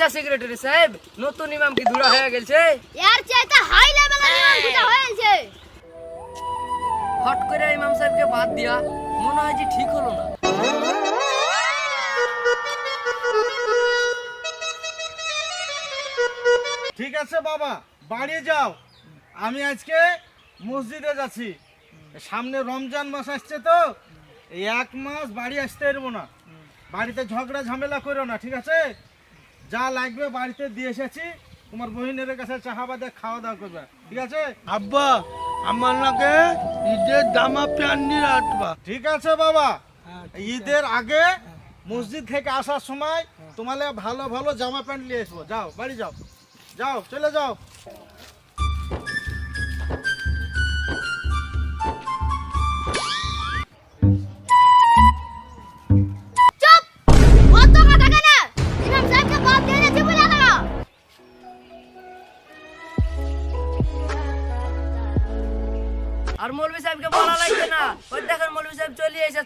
আচ্ছা সেক্রেটারি সাহেব নতুন ইমাম কি ধুরা হয়ে গেছে? এর চাইতে হাই লেভেলের ইমাম খুঁজে হয়েছে হট করে ইমাম সাহেবকে বাদ দিয়া মনে হয় যে ঠিক হলো না। ঠিক আছে বাবা বাড়ি যাও। আমি আজকে মসজিদে যাচ্ছি। সামনে রমজান মাস আসছে তো এক মাস বাড়ি আসতে পারব না। বাড়িতে ঝগড়া ঝামেলা করো না ঠিক আছে? যা লাগবে বাড়িতে দিয়ে এসেছি। তোমার বহিনের কাছে চাহাবাদে খাওয়া দাওয়া করবে। ঠিক আছে? আব্বা আমার লাগে ঈদের জামা প্যান্ট নিয়ে আসবা। ঠিক আছে বাবা। ঈদের আগে মসজিদ থেকে আসার সময় তোমালে ভালো ভালো জামা প্যান্ট নিয়ে আসব। যাও বাড়ি যাও। যাও চলে যাও।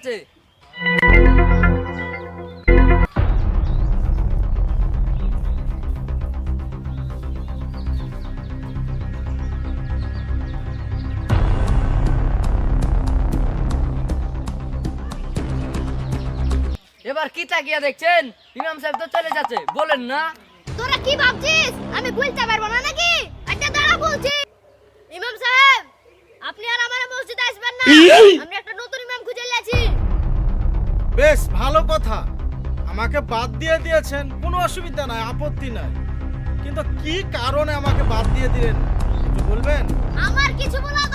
এসেছে এবার কি তাকিয়া দেখছেন? ইমাম সাহেব তো চলে যাচ্ছে বলেন না। তোরা কি ভাবছিস? আমি বলতে পারব না নাকি? একটা দাঁড়া বলছি। ইমাম সাহেব আপনি আর আমার মসজিদে আসবেন না। বেশ, ভালো কথা। আমাকে বাদ দিয়ে দিয়েছেন, কোনো অসুবিধা নাই, আপত্তি নাই। কিন্তু কি কারণে আমাকে বাদ দিয়ে দিলেন বলবেন? আমার কিছু বলার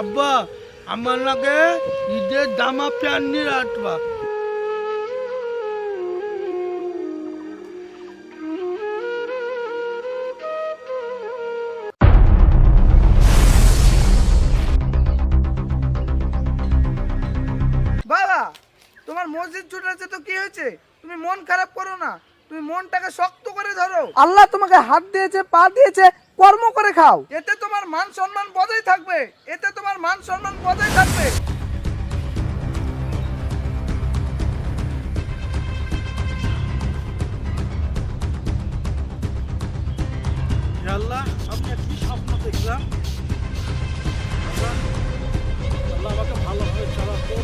আব্বা, আমার নাকি ঈদের জামা প্যান্ট নিয়ে আসবা। বাবা, তোমার মসজিদ ছুটেছে তো কি হয়েছে? তুমি মন খারাপ করো না। তুমি মনটাকে শক্ত করে ধরো। আল্লাহ তোমাকে হাত দিয়েছে পা দিয়েছে কর্ম করে খাও। এতে তোমার মান সম্মান বজায় থাকবে। এতে তোমার মান সম্মান বজায় থাকবে। আল্লাহ আমি কি স্বপ্ন দেখলাম? আল্লাহ আমাকে ভালোভাবে চালাতে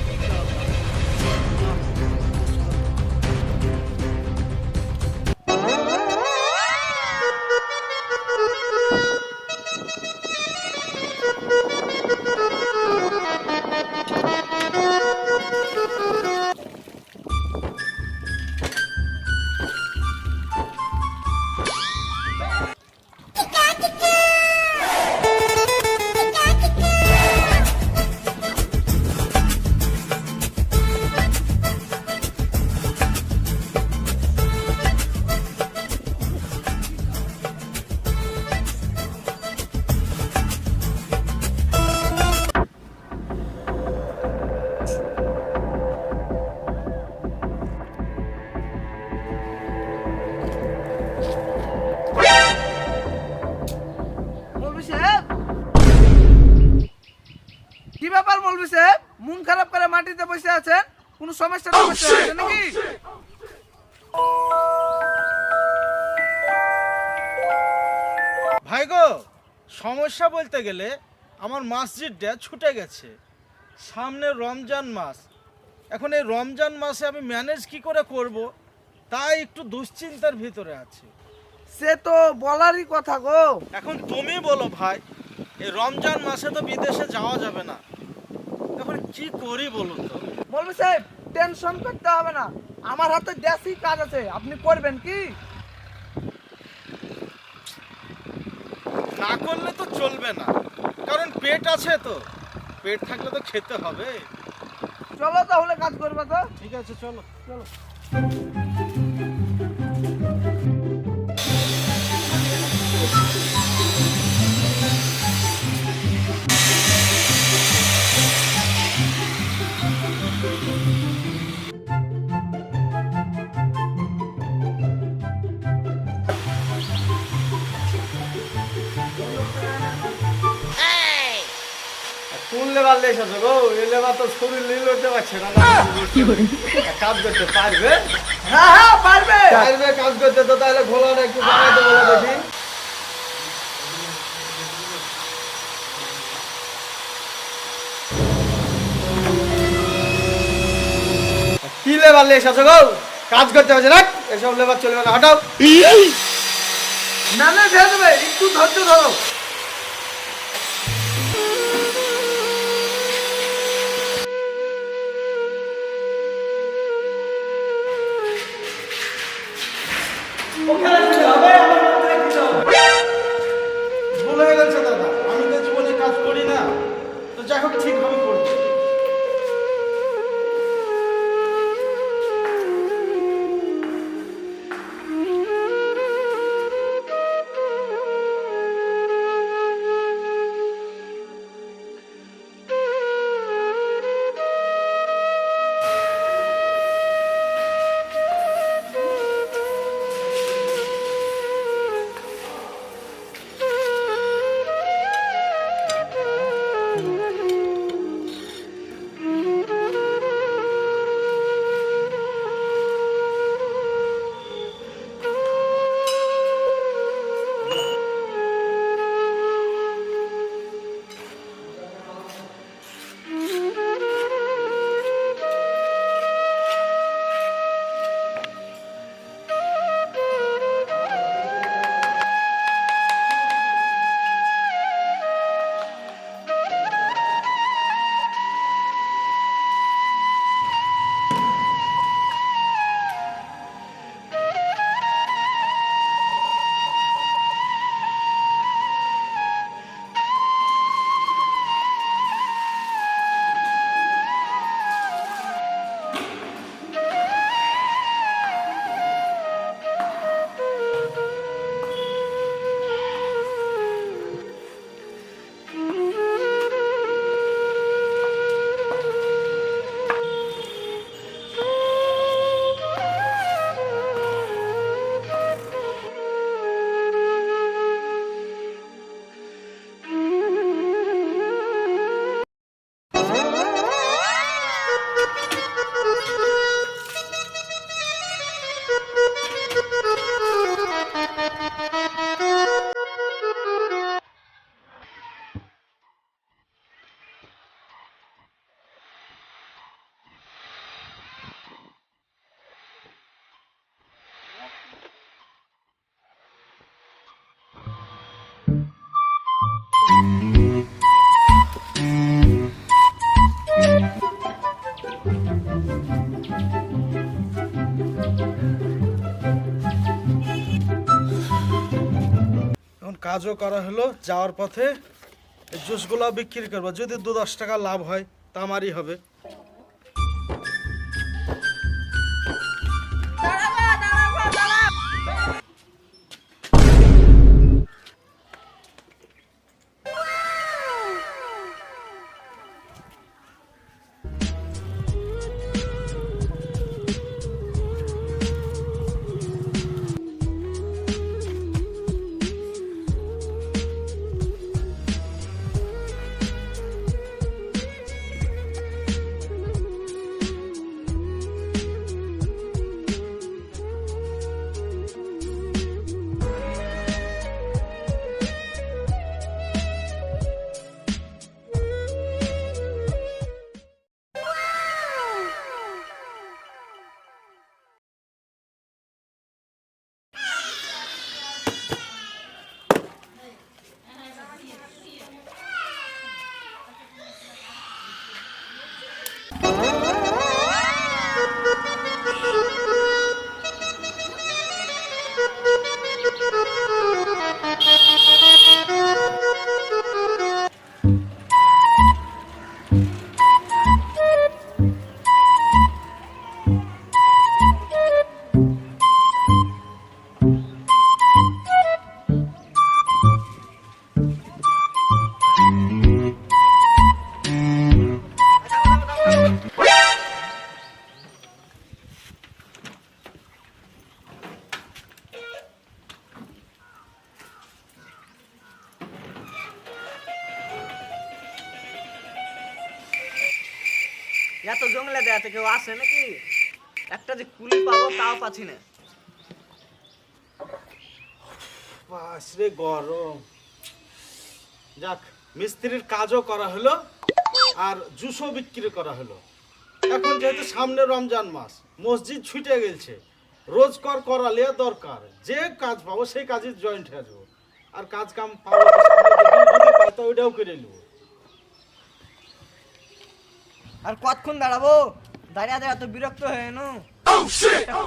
মাটিতে বসে আছেন? কোনো সমস্যা হয়েছে নাকি? ভাই গো সমস্যা বলতে গেলে আমার মসজিদটা ছুটে গেছে। সামনে রমজান মাস। এখন এই রমজান মাসে আমি ম্যানেজ কি করে করব? তাই একটু দুশ্চিন্তার ভিতরে আছি। সে তো বলারই কথা গো। এখন তুমি বলো ভাই এই রমজান মাসে তো বিদেশে যাওয়া যাবে না। কি করি বলুন তো? মৌলভী সাহেব টেনশন করতে হবে না। আমার হাতে দেশি কাজ আছে আপনি করবেন কি? না করলে তো চলবে না। কারণ পেট আছে তো। পেট থাকলে তো খেতে হবে। চলো তাহলে কাজ করবে তো। ঠিক আছে চলো। চলো। কোন লেবার এসেছ গো? এই লেবার তো শরীর নীল হতে পারছে না কাজ করতে পারবে? হ্যাঁ হ্যাঁ পারবে। পারবে কাজ করতে তো তাহলে ঘোলাটা একটু বলো দেখি। লেবার নিয়ে এসেছ গো? কাজ করতে হবে না এসব লেবার চলবে না, হটাও। না না, ছেড়ে দেবে, একটু ধৈর্য ধরো। হয়ে গেছে দাদা, আমি কাজ করি না। যাই হোক ঠিকভাবে করব কাজও করা হলো, যাওয়ার পথে জুসগুলো বিক্রি করব। যদি দু দশ টাকা লাভ হয় তা আমারই হবে। এত জঙ্গলে দেয়াতে কেউ আসে নাকি? একটা যে কুলি পাবো তাও পাচ্ছি না। বাসরে গরম। যাক, মিস্ত্রির কাজও করা হলো আর জুসও বিক্রি করা হলো। এখন যেহেতু সামনে রমজান মাস, মসজিদ ছুটে গেছে রোজকার করালে দরকার। যে কাজ পাবো সেই কাজে জয়েন্ট হয়ে যাব। আর কাজ কাম পাবো ওইটাও করে নেব। আর কতক্ষণ দাঁড়াবো? দাঁড়িয়ে দাঁড়িয়ে এত বিরক্ত হয়ে নো?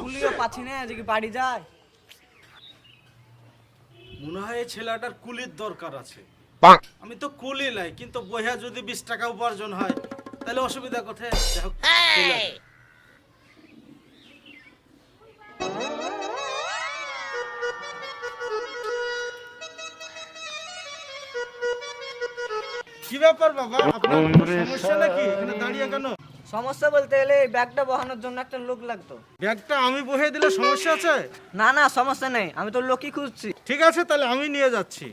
কুলিও পাচ্ছি না যে বাড়ি যায়। মনে হয় এই ছেলেটার কুলির দরকার আছে। আমি তো কুলি নাই কিন্তু বইয়া যদি বিশ টাকা উপার্জন হয় তাহলে অসুবিধা কোথায়? যাই কি ব্যাপার বাবা? আপনার সমস্যা নাকি? এখানে দাঁড়িয়ে কেন? সমস্যা বলতে গেলে এই ব্যাগটা বহানোর জন্য একটা লোক লাগতো। ব্যাগটা আমি বহে দিলে সমস্যা আছে? না না সমস্যা নেই। আমি তো লোকই খুঁজছি। ঠিক আছে তাহলে আমি নিয়ে যাচ্ছি।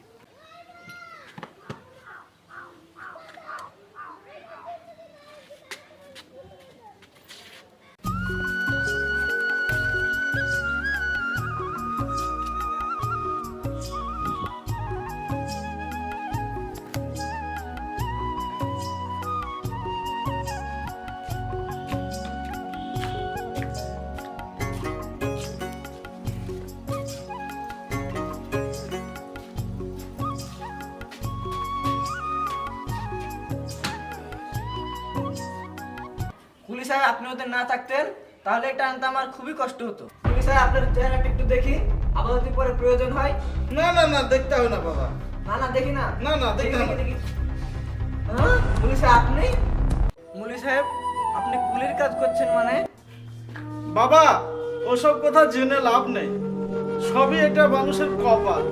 কুলি সাহেব আপনি ওদের না থাকতেন তাহলে এটা আনতে আমার খুবই কষ্ট হতো। কুলি সাহেব আপনার চেহারাটা একটু দেখি আবার যদি পরে প্রয়োজন হয়। না না না দেখতে হবে না বাবা। না না দেখি না। না, না, দেখি না। দেখি হ্যাঁ? মুলি সাহেব আপনি? মুলি সাহেব আপনি কুলির কাজ করছেন মানে? বাবা ওসব কথা জেনে লাভ নেই। সবই এটা মানুষের কপাল।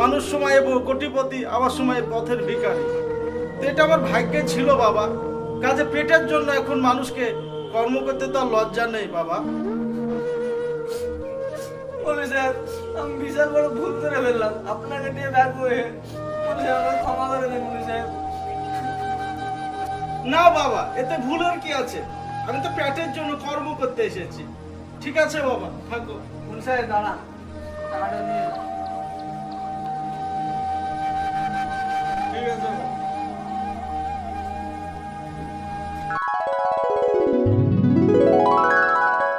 মানুষ সময়ে কোটিপতি আবার সময়ে পথের ভিখারি। তো এটা আমার ভাগ্যে ছিল বাবা। কাজে পেটের জন্য এখন মানুষকে কর্ম করতে তো লজ্জা নেই বাবা। স্যার আমি বিশাল ভুল আপনাকে নিয়ে স্যার। না বাবা এতে ভুলের কি আছে? আমি তো পেটের জন্য কর্ম করতে এসেছি। ঠিক আছে বাবা থাকো। স্যার দাঁড়া। নিয়ে ঠিক আছে